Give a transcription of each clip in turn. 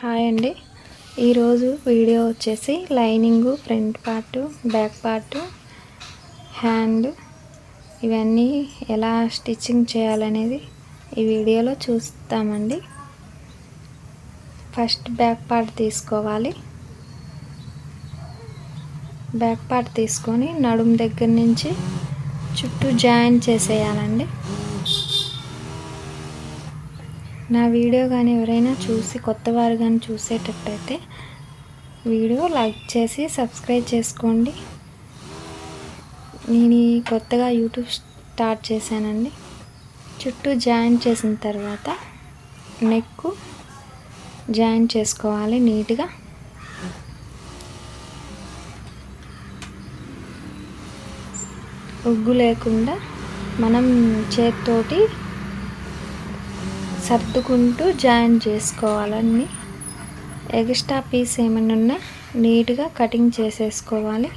Hi అండి. ఈరోజు video వచ్చేసి lining front part back part hand ఇవన్నీ ఎలా స్టిచ్చింగ్ చేయాలనేది ఈ వీడియోలో చూస్తామండి. ఫస్ట్ బ్యాక్ పార్ట్ తీసుకోవాలి. బ్యాక్ పార్ట్ తీసుకొని నడుము దగ్గర నుంచి చుట్టూ జాయిన్ చేసేయాలండి. నా వీడియో కానీ ఎవరైనా చూసి కొత్త వారు కానీ చూసేటట్టయితే వీడియో లైక్ చేసి సబ్స్క్రైబ్ చేసుకోండి. నేను కొత్తగా యూట్యూబ్ స్టార్ట్ చేశానండి. చుట్టూ జాయిన్ చేసిన తర్వాత నెక్ జాయిన్ చేసుకోవాలి నీట్గా. ఉగ్గు లేకుండా మనం చేతితోటి సర్దుకుంటూ జాయిన్ చేసుకోవాలన్నీ ఎక్స్ట్రా పీస్ ఏమైనా ఉన్నా నీట్గా కటింగ్ చేసేసుకోవాలి.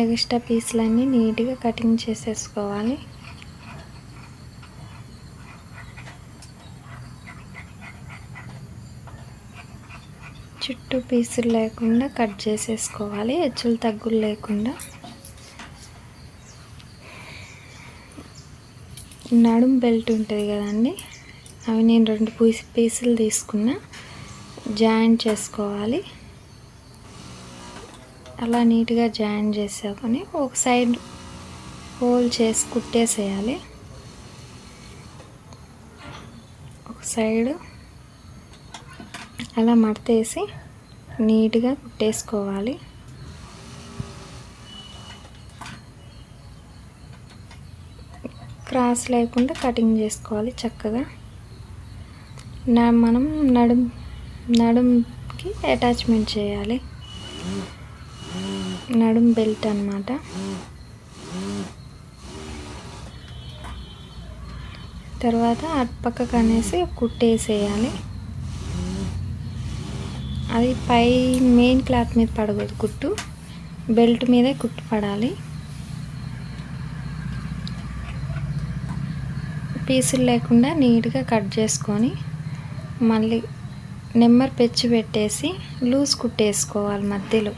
ఎక్స్ట్రా పీసులన్నీ నీట్గా కటింగ్ చేసేసుకోవాలి. చుట్టూ పీసులు లేకుండా కట్ చేసేసుకోవాలి. హెచ్చులు తగ్గులు లేకుండా. నడుం బెల్ట్ ఉంటుంది కదండి అవి నేను రెండు పీస్ పీసులు తీసుకున్నా. జాయిన్ చేసుకోవాలి. అలా నీట్గా జాయిన్ చేసుకొని ఒక సైడ్ హోల్ చేసి కుట్టేసేయాలి. ఒక సైడు అలా మడతేసి నీట్గా కుట్టేసుకోవాలి. క్రాస్ లేకుండా కటింగ్ చేసుకోవాలి చక్కగా. నా మనం నడుం నడుంకి అటాచ్మెంట్ చేయాలి. నడుం బెల్ట్ అనమాట తర్వాత అటుపక్కకు అనేసి కుట్టేసేయాలి అది పై మెయిన్ క్లాత్ మీద పడకూడదు కుట్టు. బెల్ట్ మీదే కుట్టు పడాలి. పీసులు లేకుండా నీట్గా కట్ చేసుకొని మళ్ళీ నెమ్మర్ పెచ్చి పెట్టేసి లూజ్ కుట్టేసుకోవాలి మధ్యలో.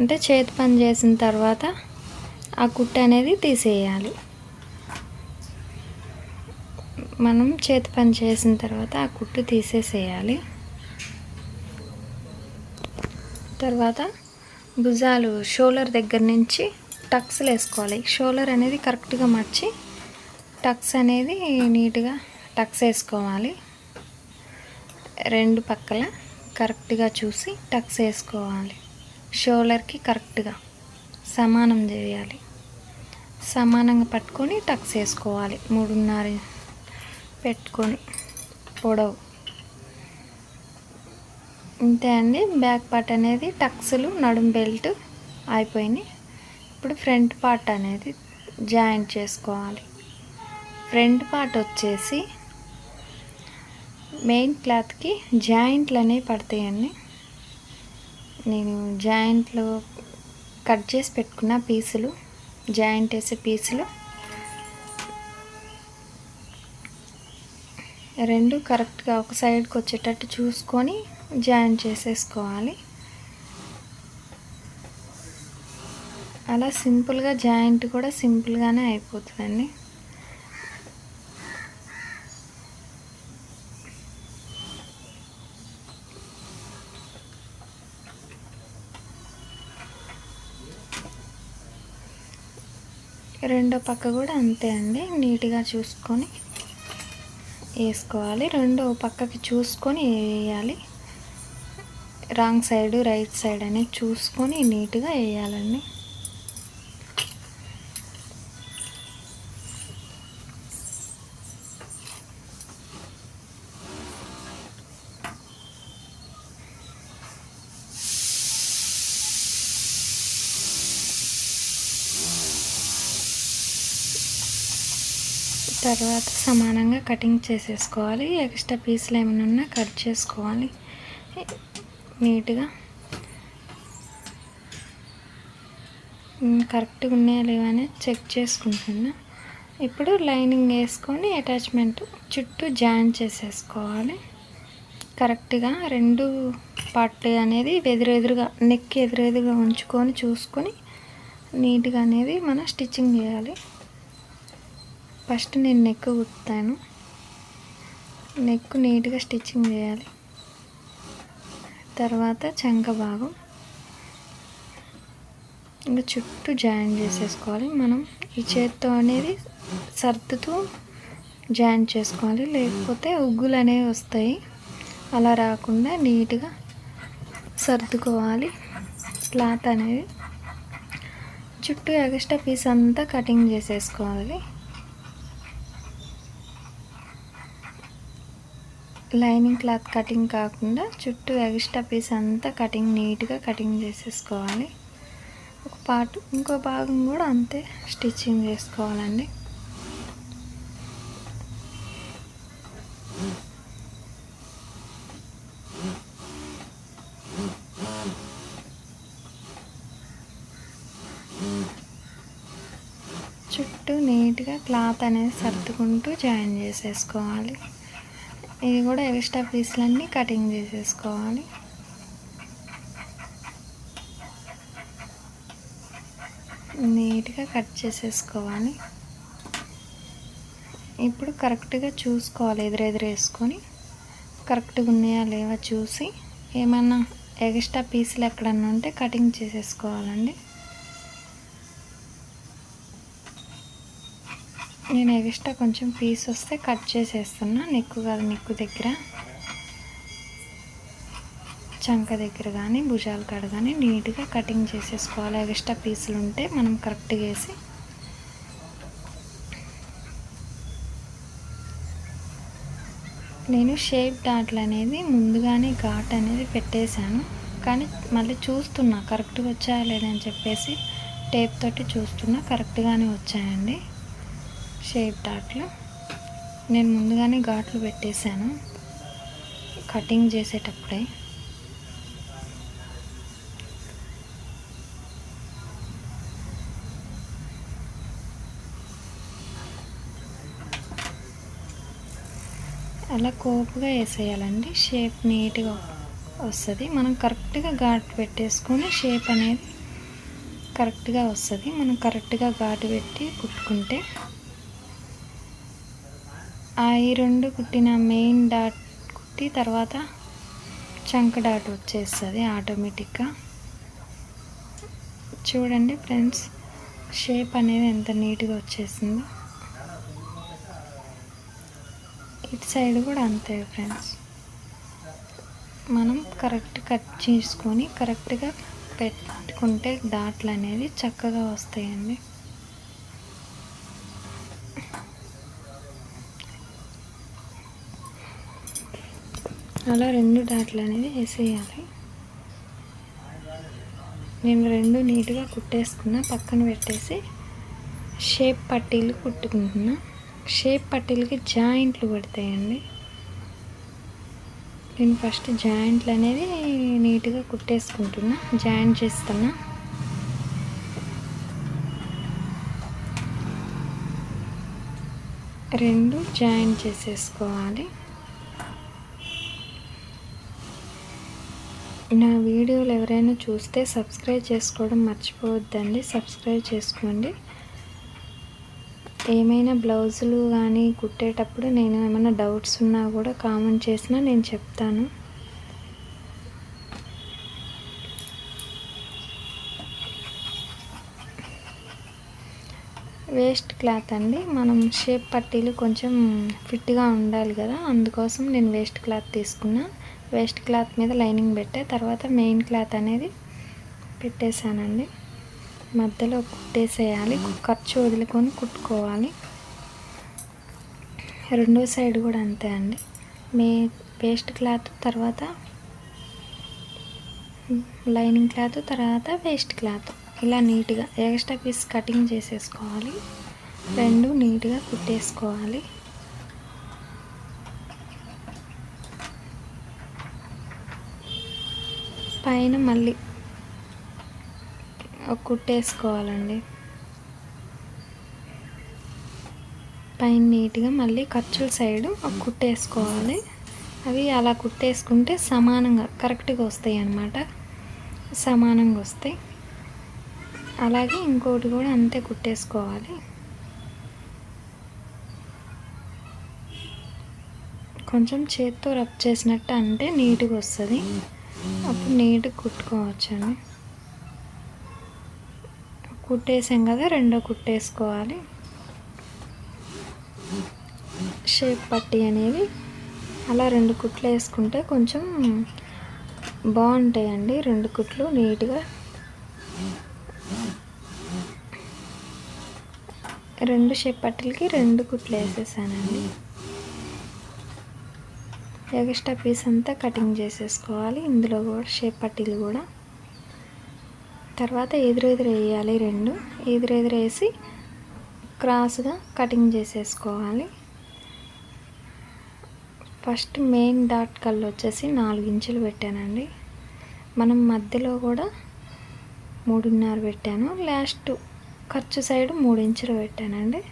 అంటే చేతి పని చేసిన తర్వాత ఆ కుట్ట అనేది తీసేయాలి. మనం చేతి పని చేసిన తర్వాత ఆ కుట్టు తీసేసేయాలి. తర్వాత భుజాలు షోలర్ దగ్గర నుంచి టక్స్లు వేసుకోవాలి. షోలర్ అనేది కరెక్ట్గా మర్చి టక్స్ అనేది నీట్గా టక్స్ వేసుకోవాలి. రెండు పక్కల కరెక్ట్గా చూసి టక్స్ వేసుకోవాలి. షోల్డర్కి కరెక్ట్గా సమానం చేయాలి. సమానంగా పట్టుకొని టక్స్ వేసుకోవాలి. మూడున్నర పెట్టుకొని పొడవు. ఇంతే అండి. బ్యాక్ పార్ట్ అనేది టక్స్లు నడుం బెల్ట్ అయిపోయినాయి. ఇప్పుడు ఫ్రంట్ పార్ట్ అనేది జాయింట్ చేసుకోవాలి. ఫ్రంట్ పార్ట్ వచ్చేసి మెయిన్ క్లాత్కి జాయింట్లు అనేవి పడతాయండి. నేను జాయింట్లు కట్ చేసి పెట్టుకున్న పీసులు జాయింట్ వేసే పీసులు. రెండు కరెక్ట్గా ఒక సైడ్కి వచ్చేటట్టు చూసుకొని జాయిన్ చేసేసుకోవాలి. అలా సింపుల్గా జాయింట్ కూడా సింపుల్గానే అయిపోతుందండి. రెండో పక్క కూడా అంతే అండి. నీట్గా చూసుకొని వేసుకోవాలి. రెండో పక్కకి చూసుకొని వేయాలి. రాంగ్ సైడ్ రైట్ సైడ్ అనేది చూసుకొని నీట్గా వేయాలండి. తర్వాత సమానంగా కటింగ్ చేసేసుకోవాలి. ఎక్స్ట్రా పీసులు ఏమైనా ఉన్నా కట్ చేసుకోవాలి. నీట్గా. కరెక్ట్గా ఉన్నాయా లేవని చెక్ చేసుకుంటున్నా. ఇప్పుడు లైనింగ్ వేసుకొని అటాచ్మెంట్ చుట్టూ జాయిన్ చేసేసుకోవాలి. కరెక్ట్గా రెండు పార్ట్ అనేది ఎదురెదురుగా నెక్ ఎదురెదురుగా ఉంచుకొని చూసుకొని నీట్గా అనేది మనం స్టిచ్చింగ్ చేయాలి. ఫస్ట్ నేను నెక్ కుడతాను. నెక్ నీట్గా స్టిచ్చింగ్ చేయాలి. తర్వాత చంక భాగం. ఇంకా చుట్టూ జాయిన్ చేసేసుకోవాలి. మనం ఈ చేత్తో అనేది సర్దుతూ జాయిన్ చేసుకోవాలి. లేకపోతే ఉగ్గులు అనేవి వస్తాయి. అలా రాకుండా నీట్గా సర్దుకోవాలి. క్లాత్ అనేది. చుట్టూ ఎగస్ట్రా పీస్ అంతా కటింగ్ చేసేసుకోవాలి. లైనింగ్ క్లాత్ కటింగ్ కాకుండా చుట్టూ ఎక్స్ట్రా పీస్ అంతా కటింగ్ నీట్గా కటింగ్ చేసేసుకోవాలి. ఒక పార్ట్ ఇంకో భాగం కూడా అంతే స్టిచ్చింగ్ చేసుకోవాలండి. చుట్టూ నీట్గా క్లాత్ అనేది సర్దుకుంటూ జాయిన్ చేసేసుకోవాలి. ఇది కూడా ఎక్స్ట్రా పీస్లన్నీ కటింగ్ చేసేసుకోవాలి. నీట్గా కట్ చేసేసుకోవాలి. ఇప్పుడు కరెక్ట్గా చూసుకోవాలి ఎదురెదురేసుకొని. కరెక్ట్గా ఉన్నాయా లేవా చూసి. ఏమన్నా ఎక్స్ట్రా పీసులు ఎక్కడన్నా ఉంటే కటింగ్ చేసేసుకోవాలండి. నేను ఎక్స్ట్రా కొంచెం పీస్ వస్తే కట్ చేసేస్తున్నా. నెక్కు కాదు నెక్కు దగ్గర. చంక దగ్గర కానీ భుజాల కాడ కానీ నీట్గా కటింగ్ చేసేసుకోవాలి. ఎక్స్ట్రా పీసులు ఉంటే మనం కరెక్ట్గా వేసి నేను షేప్ డాట్లు అనేది ముందుగానే ఘాట్ అనేది పెట్టేశాను. కానీ మళ్ళీ చూస్తున్నా కరెక్ట్గా వచ్చాయా లేదని చెప్పేసి టేప్ తోటి చూస్తున్నా కరెక్ట్గానే వచ్చాయండి. షేప్ డాట్లు నేను ముందుగానే ఘాట్లు పెట్టేశాను. కటింగ్ చేసేటప్పుడే. అలా కోపుగా వేసేయాలండి. షేప్ నీట్గా వస్తుంది. మనం కరెక్ట్గా ఘాటు పెట్టేసుకొని షేప్ అనేది కరెక్ట్గా వస్తుంది. మనం కరెక్ట్గా ఘాటు పెట్టి కుట్టుకుంటే ఈ రెండు కుట్టిన మెయిన్ డాట్ కుట్టి తర్వాత చంక డాట్ వచ్చేస్తుంది ఆటోమేటిక్గా చూడండి ఫ్రెండ్స్ షేప్ అనేది ఎంత నీట్గా వచ్చేసిందో. ఇటు సైడ్ కూడా అంతే ఫ్రెండ్స్ మనం కరెక్ట్ కట్ చేసుకొని కరెక్ట్గా పెట్టుకుంటే డాట్లు అనేవి చక్కగా వస్తాయండి. అలా రెండు డాట్లు అనేది వేసేయాలి. నేను రెండు నీట్గా కుట్టేసుకున్నా పక్కన పెట్టేసి షేప్ పట్టీలు కుట్టుకుంటున్నా. షేప్ పట్టీలకి జాయింట్లు పడతాయండి. నేను ఫస్ట్ జాయింట్లు అనేది నీట్గా కుట్టేసుకుంటున్నా జాయింట్ చేస్తున్నా. రెండు జాయింట్ చేసేసుకోవాలి. నా వీడియోలు ఎవరైనా చూస్తే సబ్స్క్రైబ్ చేసుకోవడం మర్చిపోవద్దండి. సబ్స్క్రైబ్ చేసుకోండి. ఏమైనా బ్లౌజులు కానీ కుట్టేటప్పుడు నేను ఏమైనా డౌట్స్ ఉన్నా కూడా కామెంట్ చేసినా నేను చెప్తాను. వేస్ట్ క్లాత్ అండి. మనం షేప్ పట్టీలు కొంచెం ఫిట్గా ఉండాలి కదా. అందుకోసం నేను వేస్ట్ క్లాత్ తీసుకున్నా. వేస్ట్ క్లాత్ మీద లైనింగ్ పెట్టే. తర్వాత మెయిన్ క్లాత్ అనేది పెట్టేశానండి. మధ్యలో కుట్టేసేయాలి. ఖర్చు వదులుకొని కుట్టుకోవాలి. రెండో సైడ్ కూడా అంతే అండి. మే వేస్ట్ క్లాత్ తర్వాత లైనింగ్ క్లాత్ తర్వాత వేస్ట్ క్లాత్. ఇలా నీట్గా ఎక్స్ట్రా పీస్ కటింగ్ చేసేసుకోవాలి. రెండు నీట్గా కుట్టేసుకోవాలి. పైన మళ్ళీ కుట్టేసుకోవాలండి. పైన నీట్గా మళ్ళీ ఖర్చుల సైడు ఒక కుట్టేసుకోవాలి. అవి అలా కుట్టేసుకుంటే సమానంగా కరెక్ట్గా వస్తాయి అన్నమాట. సమానంగా వస్తాయి. అలాగే ఇంకోటి కూడా అంతే కుట్టేసుకోవాలి. కొంచెం చేత్తో రబ్ చేసినట్టు అంటే నీట్గా వస్తుంది. అప్పుడు నీట్గా కుట్టుకోవచ్చండి. కుట్టేసాం కదా రెండో కుట్టేసుకోవాలి. షేప్ పట్టి అనేది అలా రెండు కుట్లు వేసుకుంటే కొంచెం బాగుంటాయండి. రెండు కుట్లు నీట్గా. రెండు షేప్ పట్టీలకి రెండు కుట్లు వేసేసానండి. ఎక్స్ట్రా పీస్ అంతా కటింగ్ చేసేసుకోవాలి. ఇందులో కూడా షేప్ పట్టీలు కూడా. తర్వాత ఎదురెదురు వేయాలి రెండు. ఎదురెదురు వేసి క్రాస్గా కటింగ్ చేసేసుకోవాలి. ఫస్ట్ మెయిన్ డాట్ కళ్ళు వచ్చేసి నాలుగు ఇంచులు పెట్టానండి. మనం మధ్యలో కూడా మూడున్నర పెట్టాను. లాస్ట్ ఖర్చు సైడ్ మూడు ఇంచులు పెట్టానండి.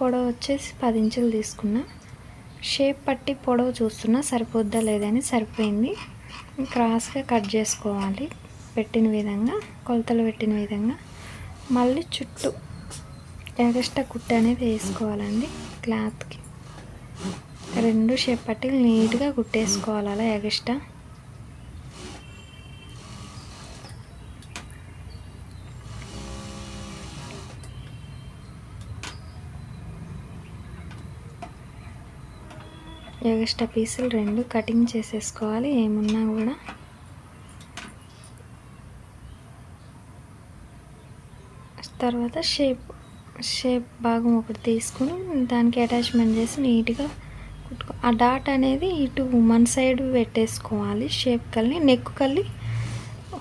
పొడవు వచ్చేసి పది ఇంచులు తీసుకున్నా. షేప్ పట్టి పొడవు చూస్తున్నా సరిపోద్దా లేదని సరిపోయింది. క్రాస్గా కట్ చేసుకోవాలి పెట్టిన విధంగా కొలతలు పెట్టిన విధంగా. మళ్ళీ చుట్టూ ఎగస్ట్రా కుట్ట అనేది వేసుకోవాలండి క్లాత్కి. రెండు షేప్ పట్టి నీట్గా కుట్టేసుకోవాలి అలా ఎగస్ట్రా. ఎగస్ట్రా పీసులు రెండు కటింగ్ చేసేసుకోవాలి ఏమున్నా కూడా. తర్వాత షేప్ షేప్ భాగం ఒకటి తీసుకుని దానికి అటాచ్మెంట్ చేసి నీట్గా కుట్టుకో ఆ డాట్ అనేది ఇటు మన సైడ్ పెట్టేసుకోవాలి షేప్ కల్ని నెక్ కల్లి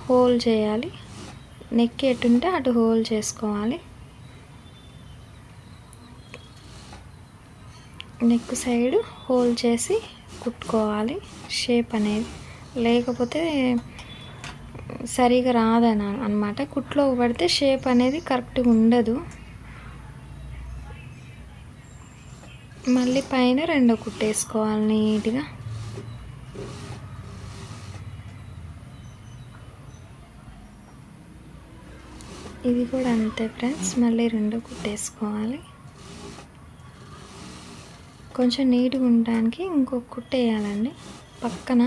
హోల్ చేయాలి. నెక్ ఎటుంటే అటు హోల్ చేసుకోవాలి. నెక్ సైడ్ హోల్ చేసి కుట్టుకోవాలి. షేప్ అనేది లేకపోతే సరిగా రాదని అనమాట కుట్లో పడితే షేప్ అనేది కరెక్ట్గా ఉండదు. మళ్ళీ పైన రెండో కుట్టేసుకోవాలి నీట్గా. ఇది కూడా అంతే ఫ్రెండ్స్ మళ్ళీ రెండో కుట్టేసుకోవాలి కొంచెం నీట్గా ఉండడానికి ఇంకొక కుట్ట వేయాలండి. పక్కన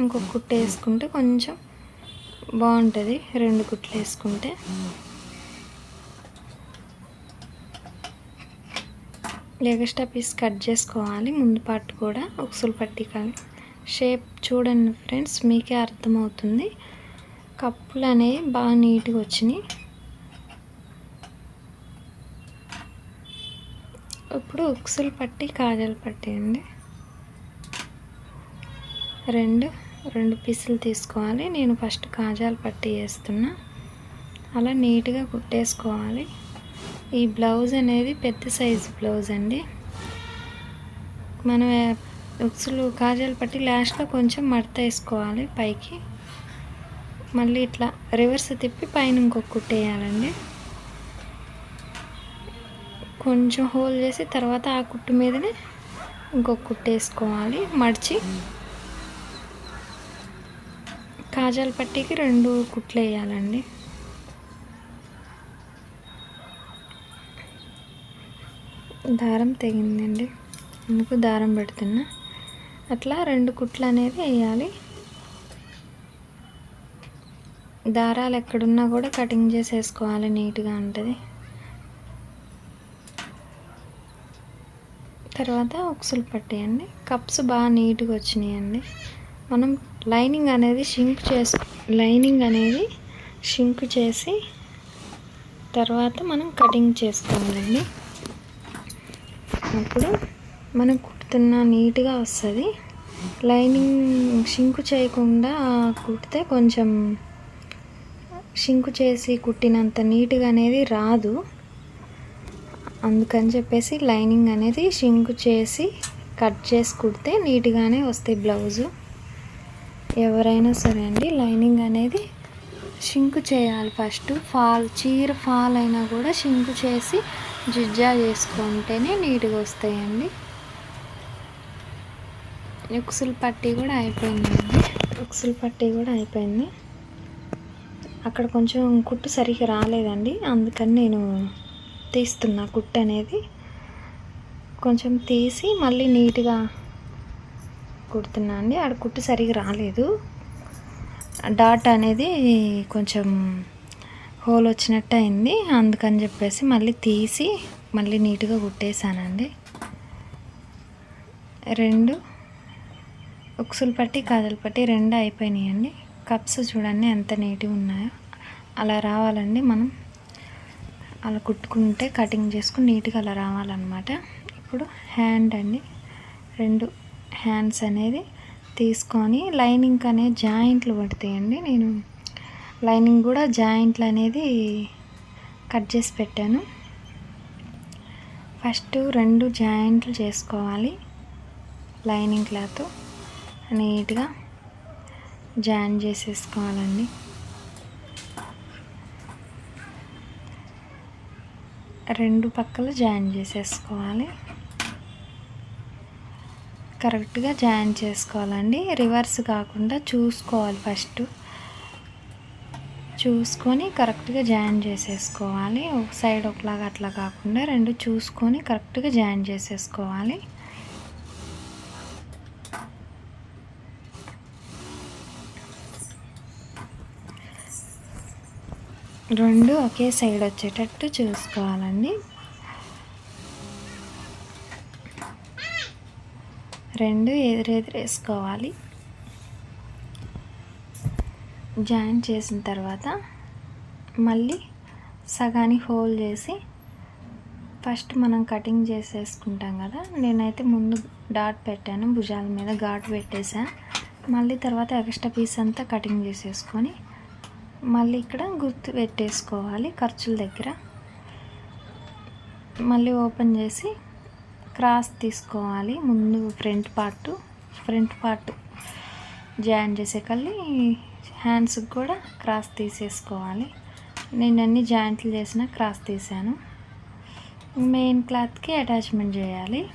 ఇంకొక కుట్ట వేసుకుంటే కొంచెం బాగుంటుంది. రెండు కుట్లు వేసుకుంటే. లెగస్టా పీస్ కట్ చేసుకోవాలి. ముందు పార్ట్ కూడా ఉక్సులు పట్టి షేప్ చూడండి ఫ్రెండ్స్ మీకే అర్థమవుతుంది. కప్పులు అనేవి బాగా నీట్గా వచ్చినాయి. ఇప్పుడు ఉక్సులు పట్టి కాజాలు పట్టేయండి అండి. రెండు రెండు పీసులు తీసుకోవాలి. నేను ఫస్ట్ కాజాలు పట్టి వేస్తున్నా. అలా నీట్గా కుట్టేసుకోవాలి. ఈ బ్లౌజ్ అనేది పెద్ద సైజు బ్లౌజ్ అండి. మనం ఉక్సులు కాజాలు పట్టి లాస్ట్లో కొంచెం మడత వేసుకోవాలి పైకి. మళ్ళీ ఇట్లా రివర్స్ తిప్పి పైన ఇంకొక కుట్టేయాలండి కొంచెం హోల్ చేసి తర్వాత ఆ కుట్టు మీదనే ఇంకొక కుట్టు వేసుకోవాలి. మడిచి కాజాల పట్టీకి రెండు కుట్లు వేయాలండి. దారం తెగిందండి. అందుకు దారం పెడుతున్నా? అట్లా రెండు కుట్లు అనేది వేయాలి. దారాలు ఎక్కడున్నా కూడా కటింగ్ చేసేసుకోవాలి నీట్గా ఉంటుంది. తర్వాత ఉక్సులు పట్టేయండి. కప్స్ బాగా నీట్గా వచ్చినాయండి. మనం లైనింగ్ అనేది షింక్ చేసు లైనింగ్ అనేది షింక్ చేసి తర్వాత మనం కటింగ్ చేసుకోవాలండి. అప్పుడు మనం కుడుతున్న నీట్గా వస్తుంది. లైనింగ్ షింకు చేయకుండా కుడితే కొంచెం షింకు చేసి కుట్టినంత నీట్గా అనేది రాదు. అందుకని చెప్పేసి లైనింగ్ అనేది షింక్ చేసి కట్ చేసి కుడితే నీట్గానే వస్తాయి బ్లౌజు. ఎవరైనా సరే అండి లైనింగ్ అనేది షింక్ చేయాలి ఫస్ట్. ఫాల్ చీర ఫాల్ అయినా కూడా షింక్ చేసి జిజ్జా చేసుకుంటేనే నీట్గా వస్తాయండి. ఉక్సులు పట్టి కూడా అయిపోయిందండి. ఉక్సులు పట్టి కూడా అయిపోయింది. అక్కడ కొంచెం కుట్టు సరిగ్గా రాలేదండి అందుకని నేను తీస్తున్నా కుట్టు అనేది. కొంచెం తీసి మళ్ళీ నీట్గా కుడుతున్నా అండి. ఆడ కుట్టు సరిగ్గా రాలేదు. డాట్ అనేది కొంచెం హోల్ వచ్చినట్టు అయింది. అందుకని చెప్పేసి మళ్ళీ తీసి మళ్ళీ నీట్గా కుట్టేశానండి రెండు ఉక్సులు పట్టి కాజలు పట్టి రెండు అయిపోయినాయండి. కప్స్ చూడండి ఎంత నీట్గా ఉన్నాయో. అలా రావాలండి మనం. అలా కుట్టుకుంటే కటింగ్ చేసుకుని నీట్గా అలా రావాలన్నమాట. ఇప్పుడు హ్యాండ్ అండి. రెండు హ్యాండ్స్ అనేది తీసుకొని లైనింగ్ అనేది జాయింట్లు పడతాయండి. నేను లైనింగ్ కూడా జాయింట్లు అనేది కట్ చేసి పెట్టాను. ఫస్ట్ రెండు జాయింట్లు చేసుకోవాలి. లైనింగ్ క్లాత్ నీట్గా జాయిన్ చేసేసుకోవాలండి. రెండు పక్కలు జాయిన్ చేసేసుకోవాలి. కరెక్ట్గా జాయిన్ చేసుకోవాలండి. రివర్స్ కాకుండా చూసుకోవాలి ఫస్ట్. చూసుకొని కరెక్ట్గా జాయిన్ చేసేసుకోవాలి. ఒక సైడ్ ఒకలాగా అట్లా కాకుండా రెండు చూసుకొని కరెక్ట్గా జాయిన్ చేసేసుకోవాలి. రెండు ఒకే సైడ్ వచ్చేటట్టు చూసుకోవాలండి. రెండు ఎదురెదురేసుకోవాలి. జాయిన్ చేసిన తర్వాత మళ్ళీ సగాని హోల్ చేసి ఫస్ట్ మనం కటింగ్ చేసేసుకుంటాం కదా నేనైతే ముందు డాట్ పెట్టాను భుజాల మీద ఘాట్ పెట్టేసా. మళ్ళీ తర్వాత ఎక్స్ట్రా పీస్ అంతా కటింగ్ చేసేసుకొని మళ్ళీ ఇక్కడ గుర్తు పెట్టేసుకోవాలి ఖర్చుల దగ్గర. మళ్ళీ ఓపెన్ చేసి క్రాస్ తీసుకోవాలి ముందు front part front part join చేసే కళ్ళీ హ్యాండ్స్కి కూడా క్రాస్ తీసేసుకోవాలి. నేను అన్ని జాయింట్లు చేసిన క్రాస్ తీసాను. మెయిన్ క్లాత్కి అటాచ్మెంట్ చేయాలి.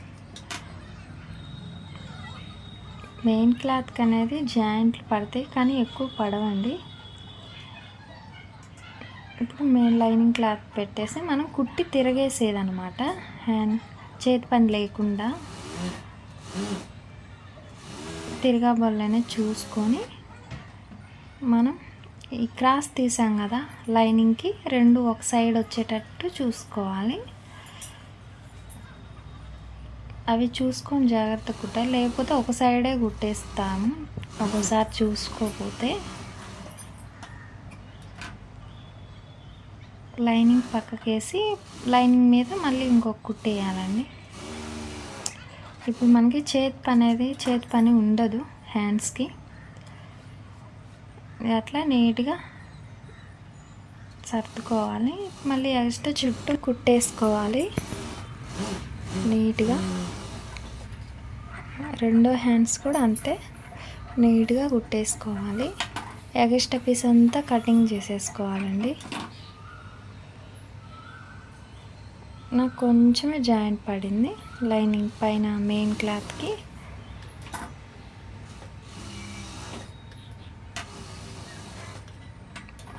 మెయిన్ క్లాత్కి అనేది జాయింట్లు పడతాయి కానీ ఎక్కువ పడవండి. ఇప్పుడు మెయిన్ లైనింగ్ క్లాత్ పెట్టేసి మనం కుట్టి తిరగేసేదనమాట హ్యాండ్ చేతి పని లేకుండా తిరగబోళ్ళనే చూసుకొని మనం ఈ క్రాస్ తీసాం కదా లైనింగ్కి రెండు ఒక సైడ్ వచ్చేటట్టు చూసుకోవాలి. అవి చూసుకొని జాగ్రత్త కుట్టాలి. లేకపోతే ఒక సైడే కుట్టేస్తాము. ఒకసారి చూసుకోకపోతే లైనింగ్ పక్కకేసి లైనింగ్ మీద మళ్ళీ ఇంకొక కుట్టేయాలండి ఇప్పుడు మనకి చేతి పని అనేది చేతి పని ఉండదు హ్యాండ్స్కి. అట్లా నీట్గా సర్దుకోవాలి. మళ్ళీ ఎక్స్ట్రా చుట్టూ కుట్టేసుకోవాలి. నీట్గా. రెండో హ్యాండ్స్ కూడా అంతే. నీట్గా కుట్టేసుకోవాలి. ఎగస్ట్రా పీస్ అంతా కటింగ్ చేసేసుకోవాలండి. నాకు కొంచెమే జాయింట్ పడింది లైనింగ్ పైన మెయిన్ క్లాత్కి.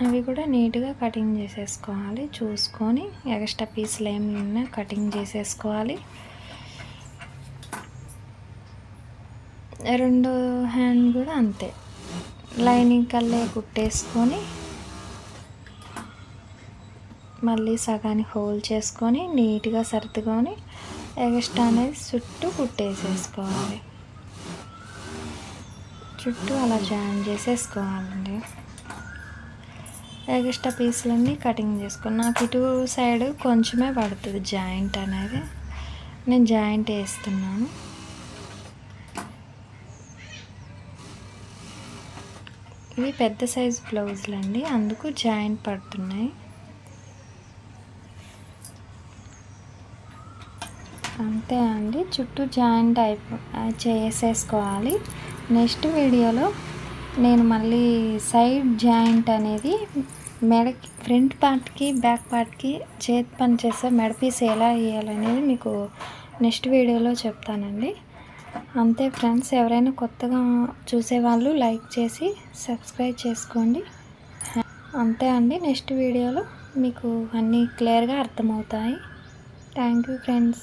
అవి కూడా నీట్గా కటింగ్ చేసేసుకోవాలి చూసుకొని ఎక్స్ట్రా పీసులు ఏమి ఉన్నా కటింగ్ చేసేసుకోవాలి. రెండో హ్యాండ్ కూడా అంతే. లైనింగ్ కల్లే కుట్టేసుకొని మళ్ళీ సగాన్ని హోల్ చేసుకొని నీట్గా సర్దుకొని ఎగస్ట్రా అనేది చుట్టూ కుట్టేసేసుకోవాలి. చుట్టూ అలా జాయిన్ చేసేసుకోవాలండి. ఎగస్ట్రా పీసులన్నీ కటింగ్ చేసుకొని నాకు ఇటు సైడ్ కొంచెమే పడుతుంది జాయింట్ అనేది. నేను జాయింట్ వేస్తున్నాను. ఇవి పెద్ద సైజు బ్లౌజులు అండి అందుకు జాయింట్ పడుతున్నాయి. అంతే అండి. చుట్టూ జాయింట్ అయిపో చేసేసుకోవాలి. నెక్స్ట్ వీడియోలో నేను మళ్ళీ సైడ్ జాయింట్ అనేది మెడకి ఫ్రంట్ పార్ట్కి బ్యాక్ పార్ట్కి చేతి పని చేసే మెడ పీస్ ఎలా వేయాలనేది మీకు నెక్స్ట్ వీడియోలో చెప్తానండి. అంతే ఫ్రెండ్స్ ఎవరైనా కొత్తగా చూసేవాళ్ళు లైక్ చేసి సబ్స్క్రైబ్ చేసుకోండి. అంతే అండి. నెక్స్ట్ వీడియోలో మీకు అన్నీ క్లియర్గా అర్థమవుతాయి. Thank you friends.